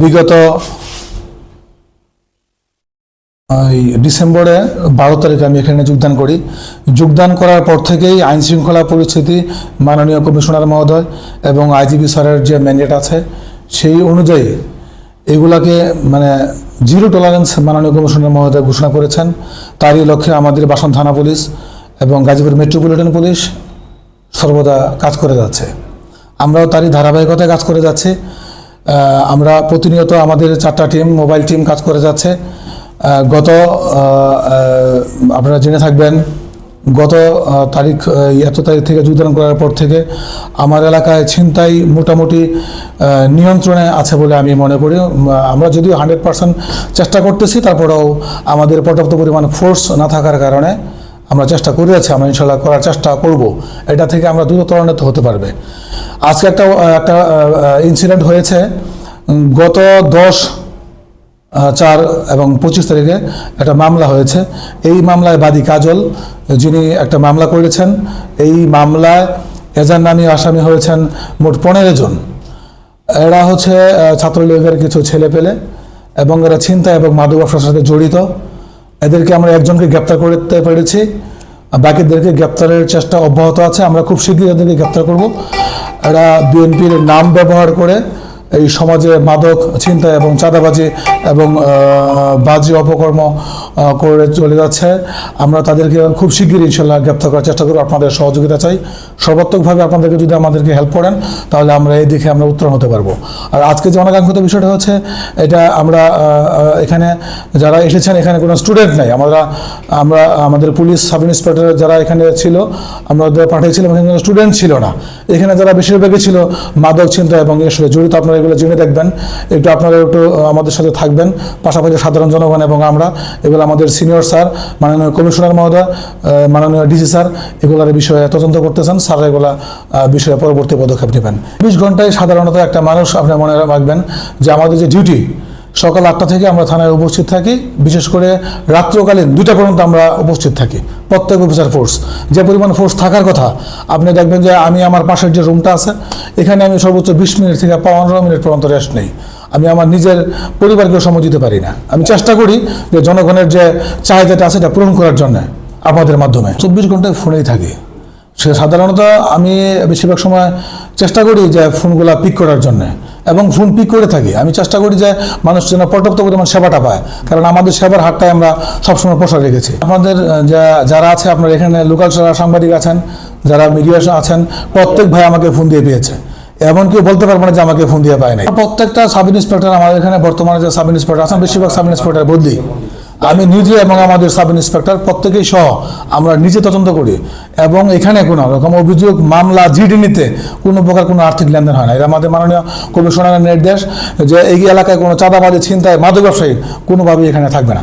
বিগত ডিসেম্বরে বারো তারিখে আমি এখানে যোগদান করি। যোগদান করার পর থেকেই আইন শৃঙ্খলা পরিস্থিতি মাননীয় কমিশনার মহোদয় এবং আইজিবি স্যারের যে ম্যান্ডেট আছে, সেই অনুযায়ী এগুলাকে মানে জিরো টলারেন্স মাননীয় কমিশনার মহোদয় ঘোষণা করেছেন। তারই লক্ষ্যে আমাদের বাসন থানা পুলিশ এবং গাজীপুর মেট্রোপলিটন পুলিশ সর্বদা কাজ করে যাচ্ছে। আমরাও তারই ধারাবাহিকতায় কাজ করে যাচ্ছি। আমরা প্রতিনিয়ত আমাদের চারটা টিম মোবাইল টিম কাজ করে যাচ্ছে। গত আপনারা জেনে থাকবেন, গত তারিখ এত তারিখ থেকে যোগদান করার পর থেকে আমার এলাকায় ছিনতাই মোটামুটি নিয়ন্ত্রণে আছে বলে আমি মনে করি। আমরা যদিও হান্ড্রেড পার্সেন্ট চেষ্টা করতেছি, তারপরেও আমাদের পর্যাপ্ত পরিমাণ ফোর্স না থাকার কারণে আমরা চেষ্টা করে আছি, আমরা ইনশাল্লাহ করার চেষ্টা করব। এটা থেকে আমরা দ্রুত ত্বরান্বিত হতে পারবে। আজকে একটা একটা ইনসিডেন্ট হয়েছে। গত দশ চার এবং পঁচিশ তারিখে একটা মামলা হয়েছে। এই মামলায় বাদী কাজল, যিনি একটা মামলা করেছেন, এই মামলায় এজার নামী আসামি হয়েছেন মোট পনেরো জন। এরা হচ্ছে ছাত্রলীগের কিছু ছেলে পেলে এবং এরা ছিনতাই এবং মাদক ব্যবসার সাথে জড়িত। এদেরকে আমরা একজনকে গ্রেপ্তার করতে পেরেছি বাকিদেরকে গ্রেপ্তারের চেষ্টা অব্যাহত আছে। আমরা খুব শীঘ্রই এদেরকে গ্রেপ্তার করব। এরা বিএনপির নাম ব্যবহার করে এই সমাজে মাদক ছিনতাই এবং চাঁদাবাজি এবং বাজি অপকর্ম করে চলে যাচ্ছে। আমরা তাদেরকে খুব শিগগিরই ইনশাল্লাহ গ্রেপ্তার করার চেষ্টা করব। আপনাদের সহযোগিতা চাই। সর্বাত্মকভাবে আপনাদেরকে যদি আমাদেরকে হেল্প করেন, তাহলে আমরা এই দিকে আমরা উত্তরণ হতে পারব। আর আজকে যে অনাকাঙ্ক্ষিত বিষয়টা হচ্ছে, এটা আমরা এখানে যারা এসেছেন, এখানে কোনো স্টুডেন্ট নাই। আমরা আমরা, আমাদের পুলিশ সাব ইন্সপেক্টর যারা এখানে ছিল, আমরা পাঠিয়েছিলাম এখানে স্টুডেন্ট ছিল না। এখানে যারা বেশিরভাগই ছিল মাদক, চিন্তা এবং এর জড়িত। আপনারা এগুলো জেনে দেখবেন। একটু আপনারা একটু আমাদের সাথে থাকবেন। পাশাপাশি সাধারণ জনগণ এবং আমরা, এগুলো আমাদের সিনিয়র স্যার, মাননীয় কমিশনার মহোদয় মাননীয় ডিসি স্যার, এগুলোর বিষয়ে তদন্ত করতেছেন। স্যার এগুলা বিষয়ে পরবর্তী পদক্ষেপ নেবেন। বিশ ঘন্টায় সাধারণত একটা মানুষ আপনি মনে রাখবেন যে আমাদের যে ডিউটি সকাল আটটা থেকে আমরা থানায় উপস্থিত থাকি। বিশেষ করে রাত্রকালীন দুইটা পর্যন্ত আমরা উপস্থিত থাকি। প্রত্যেক অফিসার ফোর্স। যে পরিমাণ ফোর্স থাকার কথা, আপনি দেখবেন যে আমি আমার পাশের যে রুমটা আছে, এখানে আমি সর্বোচ্চ বিশ মিনিট থেকে পনেরো মিনিট পর্যন্ত রেস্ট নেই। আমি আমার নিজের পরিবারকেও সময় দিতে পারি না। আমি চেষ্টা করি যে জনগণের যে চাহিদাটা আছে এটা পূরণ করার জন্য আপনাদের মাধ্যমে। চব্বিশ ঘন্টায় ফোনেই থাকি। সে সাধারণত আমি বেশিরভাগ সময় চেষ্টা করি যে ফোনগুলা পিক করার জন্য। এবং ফোন পিক করে থাকি। আমি চেষ্টা করি যে মানুষ যেন পর্যাপ্ত পরিমাণ সেবাটা পায়। কারণ আমাদের সেবার হারটাই আমরা সবসময় প্রসার রেখেছি। যা- যারা আছে, আপনার এখানে লোকাল যারা সাংবাদিক আছেন, যারা মিডিয়া আছেন, প্রত্যেক ভাই আমাকে ফোন দিয়ে পেয়েছে। এমন কেউ বলতে পারব না যে আমাকে ফোন দিয়ে পায় নাই। প্রত্যেকটা সাব ইন্সপেক্টর আমাদের এখানে বর্তমানে যে সাব ইন্সপেক্টর আছেন বেশিরভাগ সাব ইন্সপেক্টর বদলি। আমি নিজে এবং আমাদের সাব ইন্সপেক্টর প্রত্যেকেই সহ আমরা নিজে তদন্ত করি। এবং এখানে কোনো রকম অভিযোগ, মামলা জিডি নিতে কোনো প্রকার কোনো আর্থিক লেনদেন হয় না। এটা আমাদের মাননীয় কমিশনারের নির্দেশ যে এই এলাকায় কোনো চাঁদাবাজি, ছিনতাই, মাদক ব্যবসায়ী কোনোভাবেই এখানে থাকবে না।